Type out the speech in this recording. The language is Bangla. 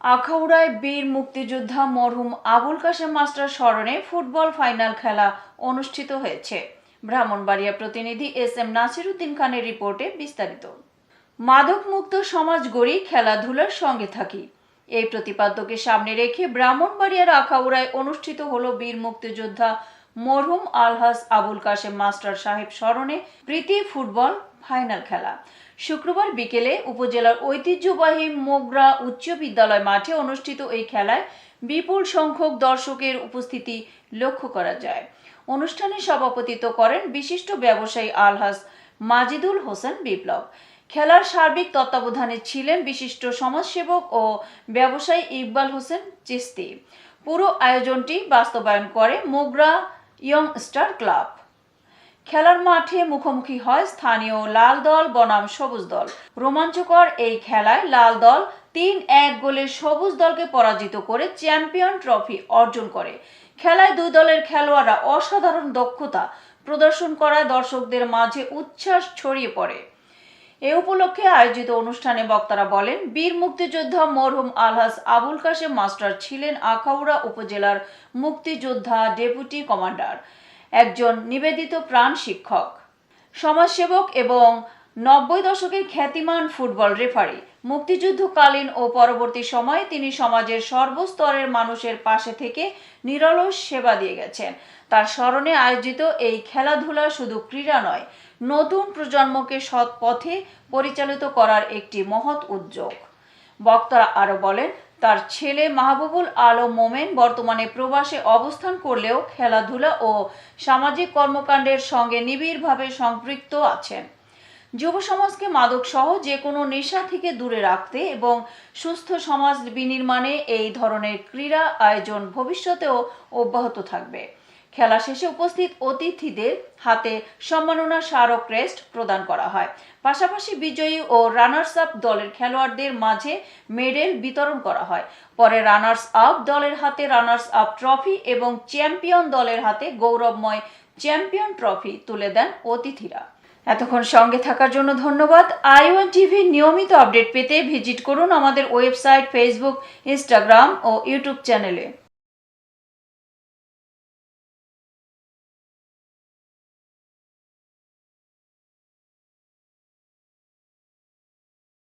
আখাউড়ায় বীর মুক্তিযোদ্ধা মরহুম আবুল কাশেম মাস্টার স্মরণে ফুটবল ফাইনাল খেলা অনুষ্ঠিত হয়েছে। ব্রাহ্মণবাড়িয়া প্রতিনিধি এস এম নাসিরুদ্দিন খানের রিপোর্টে বিস্তারিত। মাদক মুক্ত সমাজ গড়ি খেলাধুলার সঙ্গে থাকি। এই প্রতিপাদ্যকে সামনে রেখে ব্রাহ্মণবাড়িয়ার আখাউড়ায় অনুষ্ঠিত হলো বীর মুক্তিযোদ্ধা মরহুম আলহাস আবুল কাশেম মাস্টার সাহেব স্মরণে প্রীতি ফুটবল ফাইনাল খেলা। শুক্রবার বিকেলে উপজেলার ঐতিহ্যবাহী মোগরা উচ্চ বিদ্যালয় মাঠে অনুষ্ঠিত এই খেলায় বিপুল সংখ্যক দর্শকের উপস্থিতি লক্ষ্য করা যায়। অনুষ্ঠানে সভাপতিত্ব করেন বিশিষ্ট ব্যবসায়ী আলহাস মাজিদুল হোসেন বিপ্লব। খেলার সার্বিক তত্ত্বাবধানে ছিলেন বিশিষ্ট সমাজসেবক ও ব্যবসায়ী ইকবাল হোসেন চিস্তি। পুরো আয়োজনটি বাস্তবায়ন করে মোগরা ইয়ং স্টার ক্লাব। খেলার মাঠে মুখোমুখি হয় স্থানীয় লাল দল, বনাম সবুজ দল। রোমাঞ্চকর এই খেলায় লাল দল তিন এক গোলে সবুজ দলকে পরাজিত করে চ্যাম্পিয়ন ট্রফি অর্জন করে। খেলায় দুই দলের খেলোয়াড়রা অসাধারণ দক্ষতা প্রদর্শন করায় দর্শকদের মাঝে উচ্ছ্বাস ছড়িয়ে পড়ে। এ উপলক্ষে আয়োজিত অনুষ্ঠানে বক্তারা বলেন, বীর মুক্তিযোদ্ধা মরহুম আলহাস আবুল কাশেম মাস্টার ছিলেন আখাউড়া উপজেলার মুক্তিযোদ্ধা ডেপুটি কমান্ডার, একজন নিবেদিত প্রাণ শিক্ষক। সমাজসেবক এবং নব্বই দশকের খ্যাতিমান ফুটবল রেফারি। মুক্তিযুদ্ধকালীন ও পরবর্তী সময়ে তিনি সমাজের সর্বস্তরের মানুষের পাশে থেকে নিরলস সেবা দিয়ে গেছেন। তার স্মরণে আয়োজিত এই খেলাধুলা শুধু ক্রীড়া নয় নতুন প্রজন্মকে সৎ পথে পরিচালিত করার একটি মহৎ উদ্যোগ। বক্তারা আরও বলেন, তার ছেলে মাহবুবুল আলম মোমেন বর্তমানে প্রবাসে অবস্থান করলেও খেলাধুলা ও সামাজিক কর্মকাণ্ডের সঙ্গে নিবিড়ভাবে সম্পৃক্ত আছেন। যুব সমাজকে মাদক সহ যে কোনো নেশা থেকে দূরে রাখতে এবং সুস্থ সমাজ বিনির্মাণে এই ধরনের ক্রীড়া আয়োজন ভবিষ্যতেও অব্যাহত থাকবে। খেলা শেষে উপস্থিত অতিথিদের হাতে সম্মাননা স্মারক ক্রেস্ট প্রদান করা হয়। পাশাপাশি বিজয়ী ও রানার্স আপ দলের খেলোয়াড়দের মাঝে মেডেল বিতরণ করা হয়। পরে রানার্স আপ দলের হাতে রানার্স আপ ট্রফি এবং চ্যাম্পিয়ন দলের হাতে গৌরবময় চ্যাম্পিয়ন ট্রফি তুলে দেন অতিথিরা। এতক্ষণ সঙ্গে থাকার জন্য ধন্যবাদ। আইওয়ান টিভির নিয়মিত আপডেট পেতে ভিজিট করুন আমাদের ওয়েবসাইট, ফেসবুক, ইনস্টাগ্রাম ও ইউটিউব চ্যানেলে।